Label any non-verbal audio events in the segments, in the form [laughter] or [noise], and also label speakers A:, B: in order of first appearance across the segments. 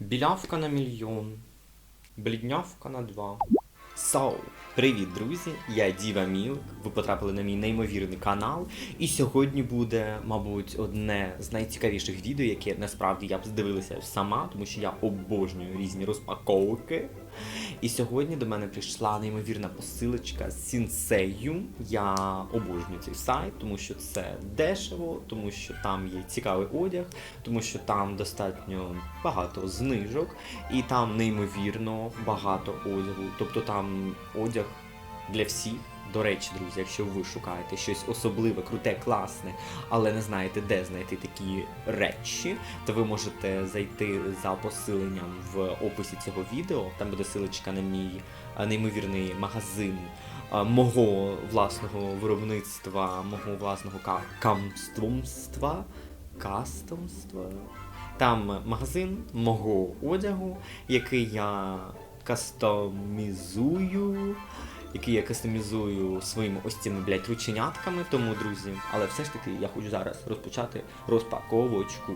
A: Білявка на мільйон. Бліднявка на два. So, привіт, друзі! Я Діва Мілк. Ви потрапили на мій неймовірний канал. І сьогодні буде, мабуть, одне з найцікавіших відео, яке насправді я б здивилася сама, тому що я обожнюю різні розпаковки. І сьогодні до мене прийшла неймовірна посилочка з Сінсею. Я обожнюю цей сайт, тому що це дешево, тому що там є цікавий одяг, тому що там достатньо багато знижок, і там неймовірно багато одягу. Тобто там одяг для всіх. До речі, друзі, якщо ви шукаєте щось особливе, круте, класне, але не знаєте, де знайти такі речі, то ви можете зайти за посиленням в описі цього відео. Там буде силочка на мій е, неймовірний магазин е, мого власного виробництва, мого власного ка- камствомства, кастомства. Там магазин мого одягу, який я кастомізую, який я кастомізую своїми ось цими, блядь, рученятками. Тому, друзі, але все ж таки я хочу зараз розпочати розпаковочку.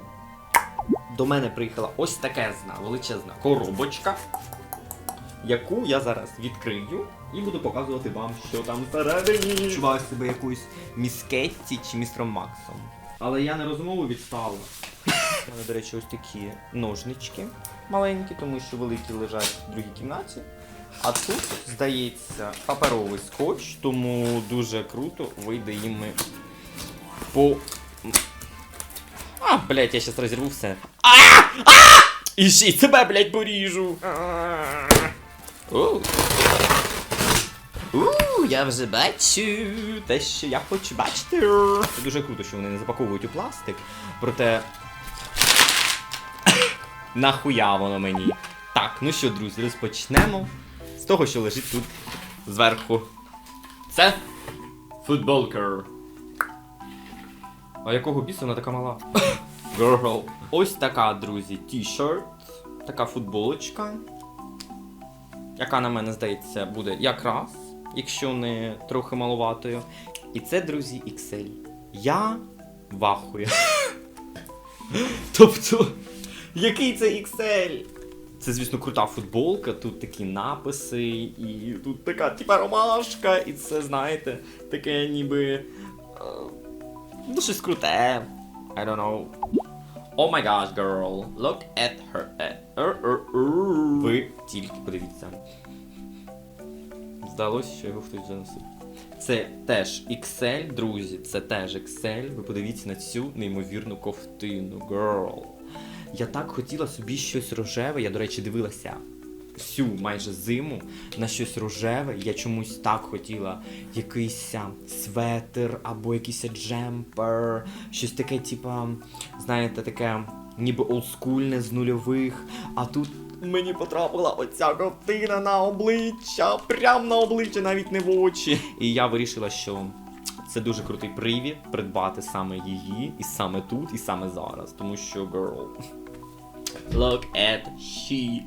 A: До мене приїхала ось такезна величезна коробочка, яку я зараз відкрию і буду показувати вам, що там всередині. Відчуваю себе якоюсь міс Кетті чи містром Максом. Але я не розмову відстала. У мене, до речі, ось такі ножнички маленькі, тому що великі лежать в другій кімнаті. А тут, здається, паперовий скотч, тому дуже круто вийде їм по. А, блядь, я щас розірву все. А! А! І ще й себе, блядь, поріжу. У, я вже бачу те, що я хочу бачити. Це дуже круто, що вони не запаковують у пластик. Проте. Нахуя воно мені. Так, ну що, друзі, розпочнемо з того, що лежить тут зверху. Це футболка. А якого біса вона така мала? [laughs] Girl. Ось така, друзі, ті-шерт, така футболочка, яка на мене здається буде якраз, якщо не трохи маловатою. І це, друзі, XL. Я вахую. [laughs] тобто, який це XL? Це, звісно, крута футболка, тут такі написи, і тут така типа ромашка, і це, знаєте, таке ніби. е, Ну, щось круте. I don't know. Oh my gosh, girl. Look at her. Е, er. Ви тільки подивіться. Здалося, що його хтось вже носив. Це теж XL, друзі, це теж XL. Ви подивіться на цю неймовірну ковтину, girl. Я так хотіла собі щось рожеве. Я, до речі, дивилася всю майже зиму на щось рожеве. Я чомусь так хотіла якийсь светр або якийсь джемпер, щось таке, типа, знаєте, таке ніби олдскульне з нульових. А тут мені потрапила оця ковтина на обличчя, прям на обличчя, навіть не в очі. І я вирішила, що. Це дуже крутий привід придбати саме її, і саме тут, і саме зараз. Тому що, girl. Look at she.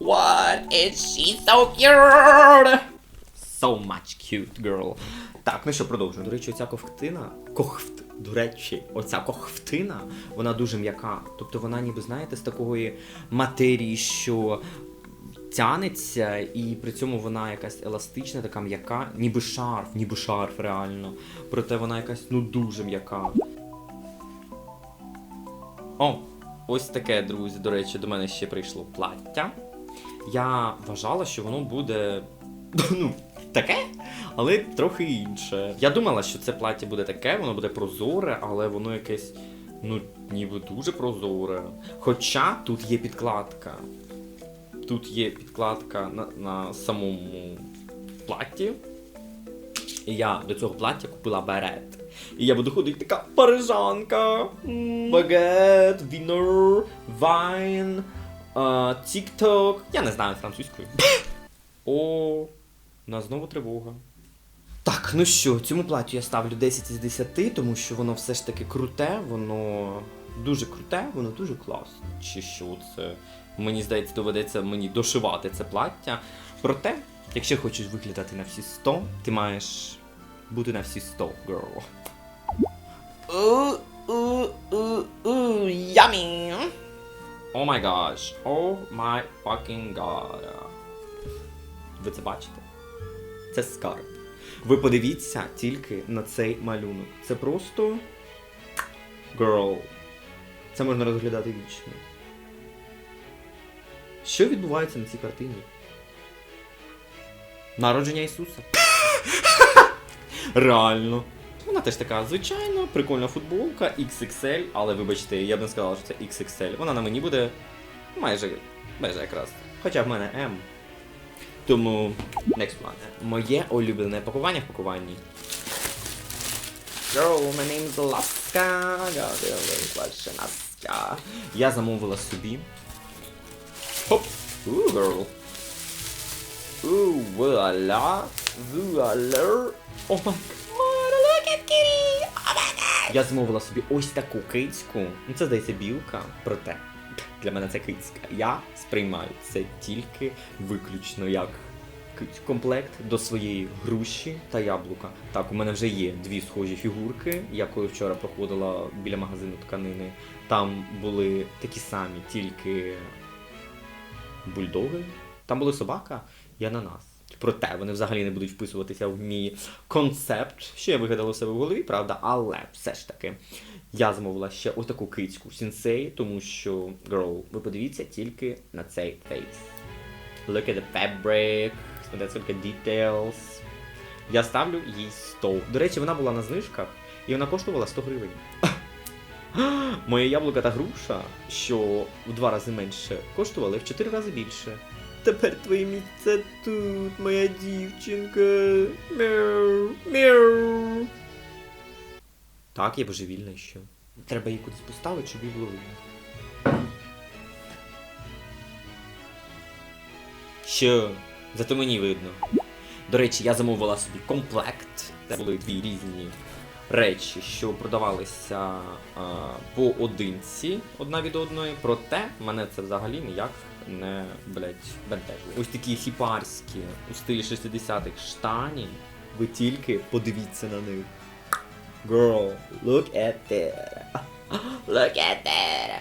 A: What is she so cute? So much cute, girl. Так, ну що, продовжуємо. До речі, оця ковтина. Кохфт. До речі, оця кохфтина, вона дуже м'яка. Тобто вона ніби, знаєте, з такої матерії, що тянеться, і при цьому вона якась еластична, така м'яка, ніби шарф, ніби шарф, реально. Проте вона якась ну дуже м'яка. О, ось таке, друзі. До речі, до мене ще прийшло плаття. Я вважала, що воно буде. [laughs] Ну, таке, але трохи інше. Я думала, що це плаття буде таке, воно буде прозоре, але воно якесь, ну, ніби дуже прозоре. Хоча тут є підкладка. Тут є підкладка на, на самому платі. І я до цього плаття купила берет. І я буду ходити така парижанка. Багет, вінер, вайн, тік-ток. Я не знаю французькою. [laughs] О, у нас знову тривога. Так, ну що, цьому платтю я ставлю 10 із 10, тому що воно все ж таки круте, воно дуже круте, воно дуже класне. Чи що це? Мені здається, доведеться мені дошивати це плаття. Проте, якщо хочеш виглядати на всі 100, ти маєш бути на всі 100, girl. Ямі. О май гаш. О май fucking god. Ви це бачите? Це скарб. Ви подивіться тільки на цей малюнок. Це просто. Girl. Це можна розглядати вічно. Що відбувається на цій картині? Народження Ісуса. [laughs] Реально. Вона теж така звичайна, прикольна футболка, XXL, але вибачте, я б не сказала, що це XXL. Вона на мені буде майже, майже якраз. Хоча в мене M. Тому next one. Моє улюблене пакування в пакуванні. Girl, my name's Настя. Я замовила собі. Хоп! Ooh, girl. Ooh, voila. Voila. О май look at kitty. Oh my God. Я замовила собі ось таку кицьку. Ну це здається білка, проте для мене це кицька. Я сприймаю це тільки виключно як комплект до своєї груші та яблука. Так, у мене вже є дві схожі фігурки. Я коли вчора проходила біля магазину тканини, там були такі самі, тільки бульдоги. Там були собака і ананас. Проте вони взагалі не будуть вписуватися в мій концепт, що я вигадала себе в голові, правда, але все ж таки я замовила ще ось таку кицьку сінсей, тому що, girl, ви подивіться тільки на цей фейс. Look at the fabric, скільки details. Я ставлю їй 100. До речі, вона була на знижках, і вона коштувала 100 гривень. [gasps] Моє яблука та груша, що в два рази менше, коштували в 4 рази більше. Тепер твоє місце тут, моя дівчинка. Мяу, мяу. Так, я божевільна ще. Треба її кудись поставити, щоб її було видно. Що? Зато мені видно. До речі, я замовила собі комплект. Це були дві різні речі, що продавалися а, поодинці одна від одної. Проте мене це взагалі ніяк не блять бентежило. Ось такі хіпарські у стилі 60-х штані. Ви тільки подивіться на них. Girl, look at that. [laughs] Look at that.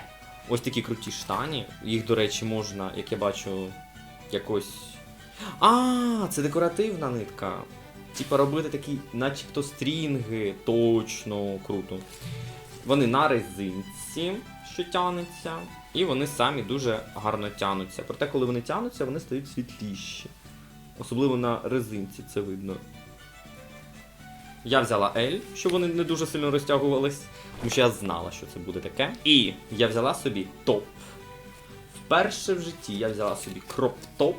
A: Ось такі круті штані. Їх, до речі, можна, як я бачу, якось. А, це декоративна нитка. Типа робити такі, начебто стрінги. Точно круто. Вони на резинці, що тянуться, і вони самі дуже гарно тянуться. Проте, коли вони тянуться, вони стають світліші. Особливо на резинці це видно. Я взяла L, щоб вони не дуже сильно розтягувались, тому що я знала, що це буде таке. І я взяла собі топ. Вперше в житті я взяла собі кроп-топ,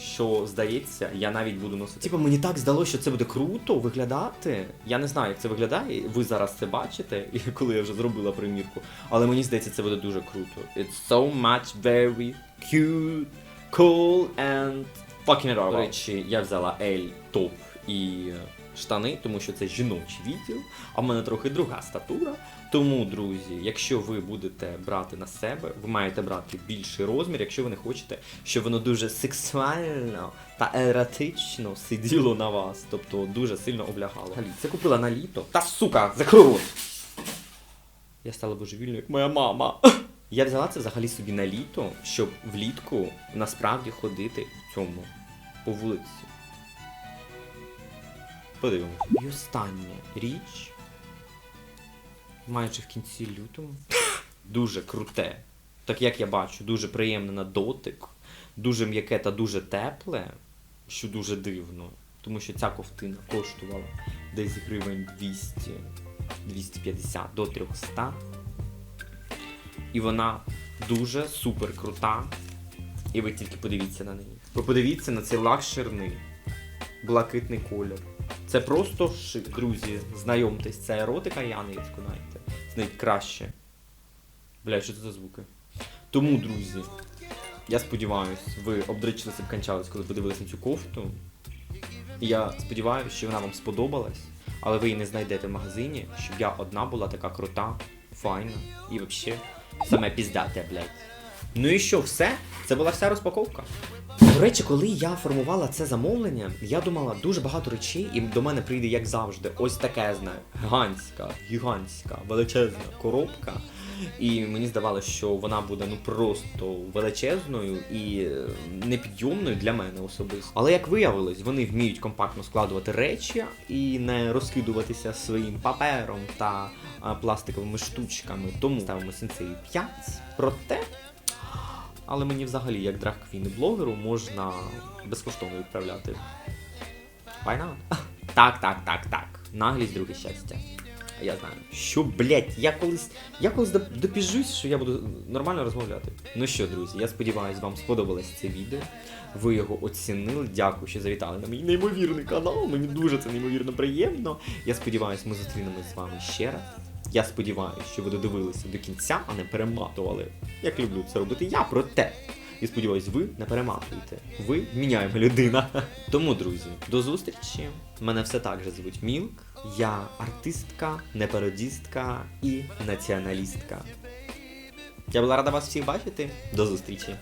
A: що здається, я навіть буду носити. Типа мені так здалося, що це буде круто виглядати. Я не знаю, як це виглядає. Ви зараз це бачите, [laughs] коли я вже зробила примірку. Але мені здається, це буде дуже круто. It's so much very cute, cool and fucking adorable. До речі, я взяла L топ і штани, тому що це жіночий відділ, а в мене трохи друга статура. Тому, друзі, якщо ви будете брати на себе, ви маєте брати більший розмір, якщо ви не хочете, щоб воно дуже сексуально та еротично сиділо на вас, тобто дуже сильно облягало. Галі, Це купила на літо. Та сука, закрой! Я стала божевільною, як моя мама. Я взяла це взагалі собі на літо, щоб влітку насправді ходити в цьому по вулиці. Подивимось. І остання річ. Майже в кінці лютого. Дуже круте. Так як я бачу, дуже приємне на дотик, дуже м'яке та дуже тепле, що дуже дивно. Тому що ця ковтина коштувала десь гривень 200, 250 до 300. І вона дуже супер крута. І ви тільки подивіться на неї. Ви подивіться на цей лакшерний блакитний колір. Це просто шик, друзі. Знайомтесь, це еротика Яницьку, знаєте. Це навіть краще. Бля, що це за звуки? Тому, друзі, я сподіваюся, ви обдричилися б кончались, коли подивилися на цю кофту. І я сподіваюся, що вона вам сподобалась, але ви її не знайдете в магазині, щоб я одна була така крута, файна і взагалі саме піздате, блядь. Ну і що, все? Це була вся розпаковка. До речі, коли я формувала це замовлення, я думала дуже багато речей, і до мене прийде, як завжди, ось таке знаю, гігантська, гігантська, величезна коробка. І мені здавалося, що вона буде ну просто величезною і е, непідйомною для мене особисто. Але як виявилось, вони вміють компактно складувати речі і не розкидуватися своїм папером та пластиковими штучками. Тому ставимо сенсеї 5. Проте. Але мені взагалі, як драг-квін блогеру, можна безкоштовно відправляти. Why not? [laughs] Так, так, так, так. Наглість друге щастя. Я знаю. Що, блять, я колись. Я колись допіжусь, що я буду нормально розмовляти. Ну що, друзі, я сподіваюся, вам сподобалось це відео. Ви його оцінили. Дякую, що завітали на мій неймовірний канал. Мені дуже це неймовірно приємно. Я сподіваюся, ми зустрінемось з вами ще раз. Я сподіваюся, що ви додивилися до кінця, а не перематували. Як люблю це робити я, проте. І сподіваюсь, ви не перематуєте. Ви міняємо людина. [laughs] Тому, друзі, до зустрічі. Мене все так же звуть Мілк. Я артистка, непародістка і націоналістка. Я була рада вас всіх бачити. До зустрічі.